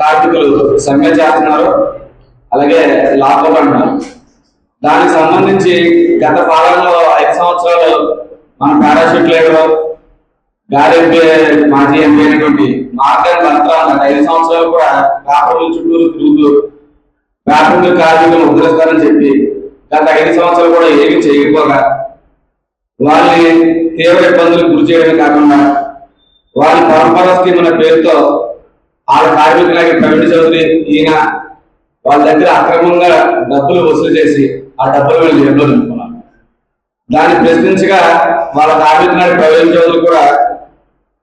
కార్మికులు సమ్మె చేస్తున్నారు అలాగే లాభపడినారు. దానికి సంబంధించి గత పాలనలో ఐదు సంవత్సరాలు మన పారాషూట్ లీడర్ గారి మాజీ ఎంపీ అయినటువంటి మార్గన్ భర్త గత ఐదు సంవత్సరాలు కూడా వ్యాపారుల చుట్టూరు తిరుగుతూ వ్యాపారుల కార్మికులు ఉద్ధరిస్తారని చెప్పి గత ఐదు సంవత్సరాలు కూడా ఏమి చేయకపోగా వాళ్ళని తీవ్ర ఇబ్బందులకు గురి చేయడమే కాకుండా వాళ్ళ పరంపర స్కీమ్ అనే పేరుతో వాళ్ళ కార్మికులకి ప్రవీణ్ చౌదరి ఈయన వాళ్ళ దగ్గర అక్రమంగా డబ్బులు వసూలు చేసి ఆ డబ్బులు వీళ్ళు జేబులో నింపుకున్నారు. దాన్ని ప్రశ్నించగా వాళ్ళ కార్మికులకి ప్రవీణ్ చౌదరి కూడా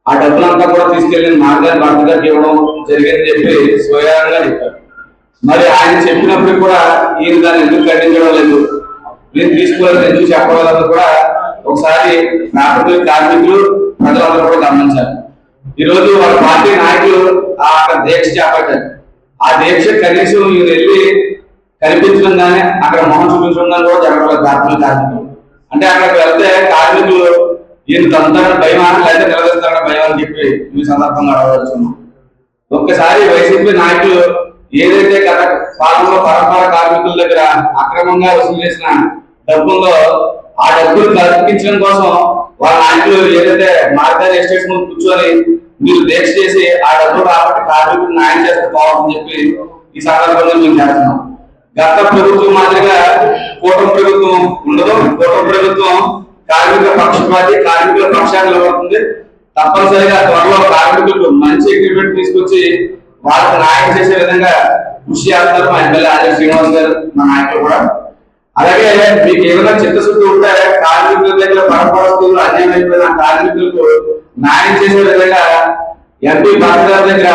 ఆ డబ్బులంతా కూడా తీసుకెళ్ళి నాన్నగారి భర్త గారికి ఇవ్వడం జరిగిందని చెప్పి స్వయంగా చెప్పారు. మరి ఆయన చెప్పినప్పుడు కూడా ఈయన దాన్ని ఎందుకు ఖండించడం లేదు? నేను తీసుకోవాలని ఎందుకు చెప్పడం కూడా ఒకసారి నాయకులు కార్మికులు ప్రజలందరూ కూడా గమనించాలి. ఈ రోజు వాళ్ళ పార్టీ నాయకులు ఆ అక్కడ దీక్ష చేపట్టారు. ఆ దీక్ష కనీసం ఈయన వెళ్ళి కనిపించడం కానీ అక్కడ మొహం చూపించడం కానీ కూడా జరగలేదు కార్మికులు కార్మికులు అంటే అక్కడికి వెళ్తే కార్మికులు ఈయన తంతారని భయం లేదా నిలదీస్తారని భయం అని చెప్పి ఈ సందర్భంగా అడగవచ్చున్నాం ఒక్కసారి వైసీపీ నాయకులు ఏదైతే గత పాలనలో పరంపర కార్మికుల దగ్గర అక్రమంగా వసూలు చేసిన డబ్బుల్లో ఆ డబ్బులు కల్పించడం కోసం వాళ్ళ నాయకులు ఏదైతే మార్గారి ఎస్టేట్స్ ముందు కూర్చొని మీరు దీక్ష చేసి ఆ డబ్బులు రాబట్టి కార్మికులు న్యాయం చేస్తే బాగుందని చెప్పి ఈ సందర్భంగా మేము చేస్తున్నాం. గత ప్రభుత్వం మాదిరిగా కూటమి ప్రభుత్వం ఉండదు. కూటమి ప్రభుత్వం కార్మిక పక్షపాతి కార్మికుల పక్షాన్ని నిలబడుతుంది తప్పనిసరిగా త్వరలో కార్మికులకు మంచి అగ్రిమెంట్ తీసుకొచ్చి వాళ్ళకి న్యాయం చేసే విధంగా కృషి చేస్తారు మా ఎమ్మెల్యే ఆర్య శ్రీనివాస్ గారు మా నాయకులు కూడా. అలాగే మీకు ఏమైనా చిత్తశుద్ధి ఉంటే కార్మికుల పరిస్థితులకు న్యాయం చేసే విధంగా ఎంపీ భాస్కర్ దగ్గర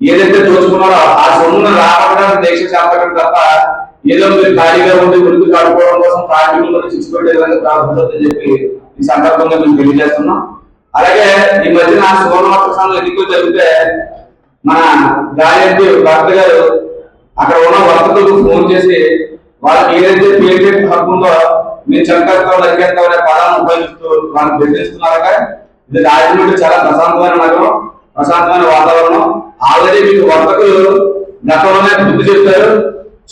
ఏదైతే దోచుకున్నారో ఆ సొమ్మును రాబట్టడానికి దీక్ష చేపట్టడం తప్ప ఏదో మీరు ఖాళీగా ఉండి ఉరికి కాడుకోవడం కోసం కార్మికులను చిచ్చుపెట్టే విధంగా ప్రారంభించని చెప్పి ఈ సందర్భంగా మేము తెలియజేస్తున్నాం. అలాగే ఈ మధ్యన సువర్ణవర్తకాలంలో ఎన్నికలు జరిగితే మన గాయంతి భర్త గారు అక్కడ ఉన్న వర్తకులకు ఫోన్ చేసి వాళ్ళకి ఏదైతే పేటెంట్ హక్కు ఉందో మీరు చంపేస్తాం లెక్కేస్తాం అనే పదాలను ఉపయోగిస్తూ వాళ్ళని బెదిరిస్తున్నారట ఇది రాజమండ్రి చాలా ప్రశాంతమైన నగరం ప్రశాంతమైన వాతావరణం. ఆల్రెడీ మీకు వర్తకులు గతంలోనే బుద్ధి చెప్పారు.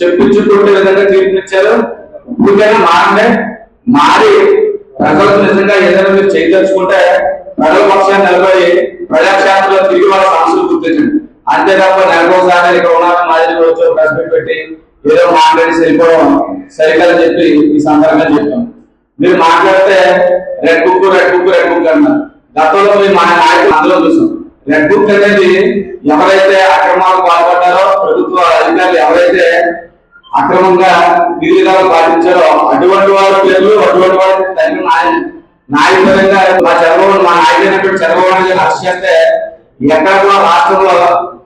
చెప్పించుకుంటే విధంగా తీర్పునిచ్చారు. ఇప్పటికైనా మారండి మారి ప్రజలకు నిజంగా ఏదైనా మీరు చేయదలుచుకుంటే ప్రజల పక్షాన్ని నిలబడి ప్రజాక్షేత్రంలో తిరిగి వాళ్ళ సమస్యలు గుర్తించండి. అంతే తప్ప నెలకోసారి ఇక్కడ ఉన్నారని మాదిరి వచ్చి ప్రెస్ మీట్ పెట్టి ఏదో మాట్లాడి సరిపోవడం సరికాదని చెప్పి ఈ సందర్భంగా చెప్తాం. మీరు మాట్లాడితే red book red book red book అన్నారు. గతంలో మేము మా నాయకులు అందులో చూసాం. రెడ్ బుక్ అనేది ఎవరైతే అక్రమాలు పాల్పడ్డారో ప్రభుత్వ అధికారులు ఎవరైతే అక్రమంగా విధిగాలు పాటించారో అటువంటి వారి పేర్లు అటువంటి వారి తగిన నాయ నాయకులంగా మా చంద్రబాబు మా నాయకుడు చంద్రబాబు నాయుడు గారిని అరెస్ట్ చేస్తే ఎక్కడ కూడా రాష్ట్రంలో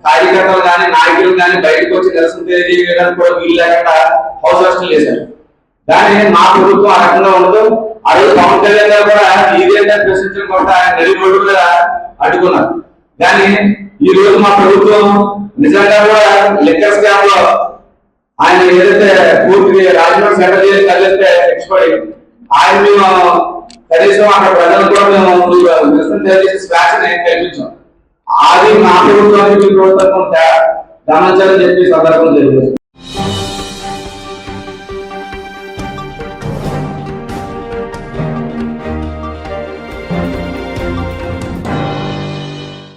కార్యకర్తలు కానీ నాయకులు కానీ బయటకు వచ్చి నిరసన తెలియజేయడానికి కూడా వీలు లేకుండా హౌస్ అరెస్టులు చేశారు. కానీ మా ప్రభుత్వం ఆ రకంగా ఉండదు. ఆ రోజు పవన్ కళ్యాణ్ గారు కూడా ఇదేంటే ప్రశ్నించడం కూడా ఆయన నడి మీద అడ్డుకున్నారు. కానీ ఈ రోజు మా ప్రభుత్వం నిజంగా కూడా లిక్కర్ స్కామ్లో ఆయన ఏదైతే పూర్తి రాజమండ్రి సెంటర్ చేసి కలిస్తే ఎక్స్పైర్ ఆయన మేము కనీసం అక్కడ ప్రజలు కూడా మేము నిరసన తెలియజేసి స్వేచ్ఛని కల్పించాం. అది మా ప్రభుత్వానికి మీ ప్రభుత్వం గమనించాలని చెప్పి ఈ సందర్భంగా తెలియజేస్తాం